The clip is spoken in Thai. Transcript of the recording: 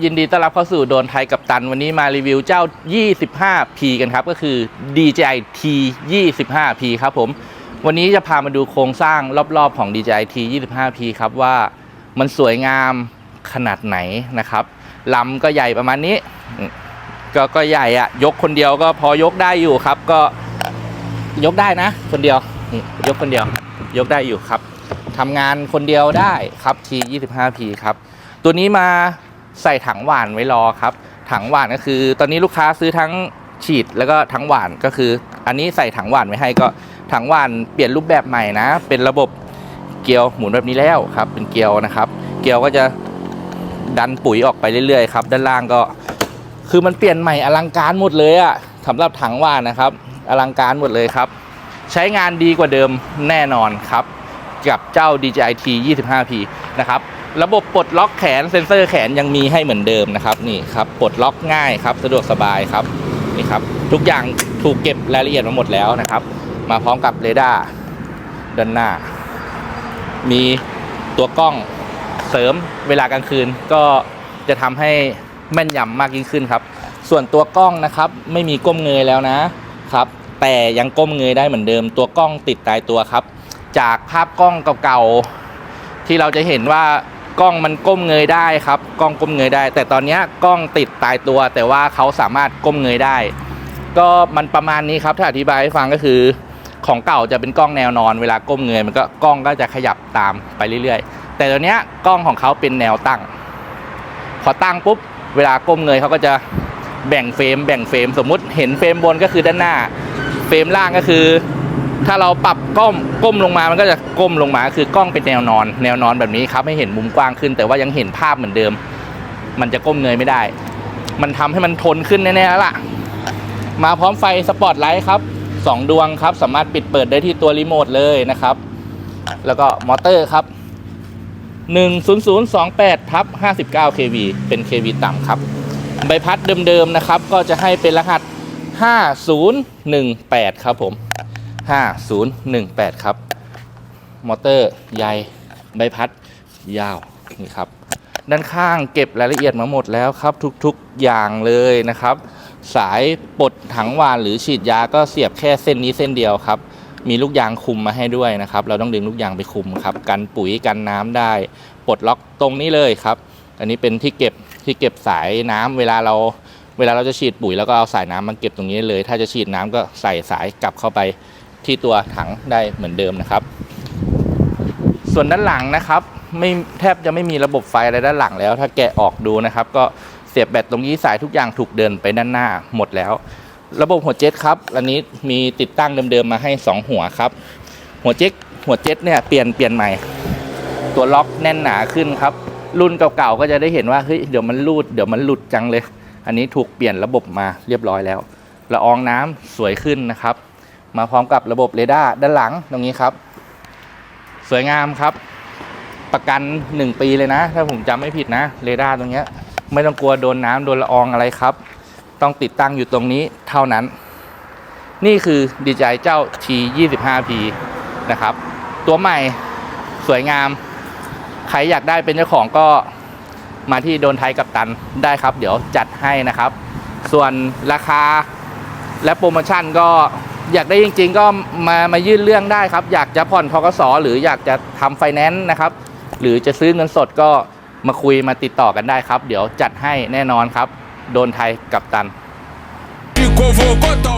ยินดีต้อนรับเข้าสู่โดนไทยกับตัน วันนี้มารีวิวเจ้า 25P กันครับ ก็คือ DJI T 25P ครับผม วันนี้จะพามาดูโครงสร้างรอบๆของ DJI T 25P ครับว่ามันสวยงามขนาดไหนนะครับลำก็ใหญ่ประมาณนี้ ก็ก็ใหญ่อะยกคนเดียวก็พอยกได้อยู่ครับ ก็ยกได้นะ คนเดียวยกคนเดียว ยกได้อยู่ครับทำงานคนเดียวได้ครับ T 25P ครับตัวนี้มา ใส่ถังหวานไว้รอครับ ถังหวานก็คือ ตอนนี้ลูกค้าซื้อทั้งฉีดแล้วก็ถังหวานก็คือ อันนี้ใส่ถังหวานไว้ให้ก็ถังหวานเปลี่ยนรูปแบบใหม่นะ เป็นระบบเกลียวหมุนแบบนี้แล้วครับ เป็นเกลียวนะครับ เกลียวก็จะดันปุ๋ยออกไปเรื่อยๆครับด้านล่างก็ คือมันเปลี่ยนใหม่อลังการหมดเลยอะสำหรับถังหวานนะครับ อลังการหมดเลยครับ ใช้งานดีกว่าเดิมแน่นอนครับ กับเจ้า DJI T 25P นะครับ ระบบปลดล็อกแขนเซ็นเซอร์แขนยังมีให้เหมือนเดิมนะครับนี่ครับปลดล็อกง่ายครับสะดวกสบายครับนี่ครับทุกอย่างถูกเก็บรายละเอียดมาหมดแล้วนะครับ มาพร้อมกับเรดาร์ด้านหน้า มีตัวกล้องเสริมเวลากลางคืนก็จะทำให้แม่นยำมากยิ่งขึ้นครับ ส่วนตัวกล้องนะครับไม่มีก้มเงยแล้วนะครับ แต่ยังก้มเงยได้เหมือนเดิม ตัวกล้องติดตายตัวครับ จากภาพกล้องเก่าๆที่เราจะเห็นว่า กล้องมันก้มเงยได้ครับ กล้องก้มเงยได้ แต่ตอนนี้กล้องติดตายตัว แต่ว่าเขาสามารถก้มเงยได้ ก็มันประมาณนี้ครับถ้าอธิบายให้ฟังก็คือ ของเก่าจะเป็นกล้องแนวนอน เวลาก้มเงยมันก็กล้องก็จะขยับตามไปเรื่อยๆ แต่ตัวเนี้กล้องของเขาเป็นแนวตั้ง พอตั้งปุ๊บเวลาก้มเงยเขาก็จะแบ่งเฟรมแบ่งเฟรมสมมุติเห็นเฟรมบนก็คือด้านหน้า เฟรมล่างก็คือ ถ้าเราปรับก้มก้มลงมามันก็จะก้มลงมา คือกล้องเป็นแนวนอน แนวนอนแบบนี้ครับให้เห็นมุมกว้างขึ้น แต่ว่ายังเห็นภาพเหมือนเดิม มันจะก้มเงยไม่ได้ มันทำให้มันทนขึ้นแน่ๆแล้วล่ะ มาพร้อมไฟสปอตไลท์ครับสองดวงครับสามารถปิดเปิดได้ที่ตัวรีโมทเลยนะครับ แล้วก็มอเตอร์ครับ 10028ทับ59 kV เป็น kV ต่ำครับ ใบพัดเดิมๆนะครับ ก็จะให้เป็นรหัส 5018 ครับผม 5018 ครับ มอเตอร์ใหญ่ใบพัดยาวนี่ครับ ด้านข้างเก็บรายละเอียดมาหมดแล้วครับ ทุกๆอย่างเลยนะครับ สายปลดถังวานหรือฉีดยาก็เสียบแค่เส้นนี้เส้นเดียวครับ มีลูกยางคุมมาให้ด้วยนะครับ เราต้องดึงลูกยางไปคุมครับ กันปุ๋ยกันน้ำได้ ปลดล็อกตรงนี้เลยครับ อันนี้เป็นที่เก็บที่เก็บสายน้ำเวลาเราเวลาเราจะฉีดปุ๋ยแล้วก็เอาสายน้ำมาเก็บตรงนี้เลย ถ้าจะฉีดน้ำก็ใส่สายกลับเข้าไป ที่ตัวถังได้เหมือนเดิมนะครับ ส่วนด้านหลังนะครับไม่แทบจะไม่มีระบบไฟอะไรด้านหลังแล้ว ถ้าแกะออกดูนะครับ ก็เสียบแบตตรงนี้สายทุกอย่างถูกเดินไปด้านหน้าหมดแล้ว ระบบหัวเจ็ตครับ อันนี้มีติดตั้งเดิมๆมาให้ 2 หัวครับ หัวเจ็ตหัวเจ็ตเนี่ยเปลี่ยนเปลี่ยนใหม่ ตัวล็อกแน่นหนาขึ้นครับ รุ่นเก่าๆก็จะได้เห็นว่าเฮ้ยเดี๋ยวมันรูดเดี๋ยวมันหลุดจังเลย อันนี้ถูกเปลี่ยนระบบมาเรียบร้อยแล้วละอองน้ำสวยขึ้นนะครับ มาพร้อมกับระบบเรดาร์ด้านหลังตรงนี้ครับ สวยงามครับ ประกัน 1 ปีเลยนะ ถ้าผมจำไม่ผิดนะเรดาร์ตรงนี้ไม่ต้องกลัวโดนน้ำโดนละอองอะไรครับ ต้องติดตั้งอยู่ตรงนี้เท่านั้น นี่คือ DJI เจ้า T25P นะครับ ตัวใหม่สวยงาม ใครอยากได้เป็นเจ้าของก็มาที่โดนไทยกับตันได้ครับ เดี๋ยวจัดให้นะครับ ส่วนราคาและโปรโมชั่นก็ อยากได้จริง ๆ ก็มามายื่นเรื่องได้ครับ อยากจะผ่อนทกสหรืออยากจะทำไฟแนนซ์นะครับ หรือจะซื้อเงินสดก็มาคุยมาติดต่อกันได้ครับ เดี๋ยวจัดให้แน่นอนครับ โดนไทยกับตัน Vou, vou botar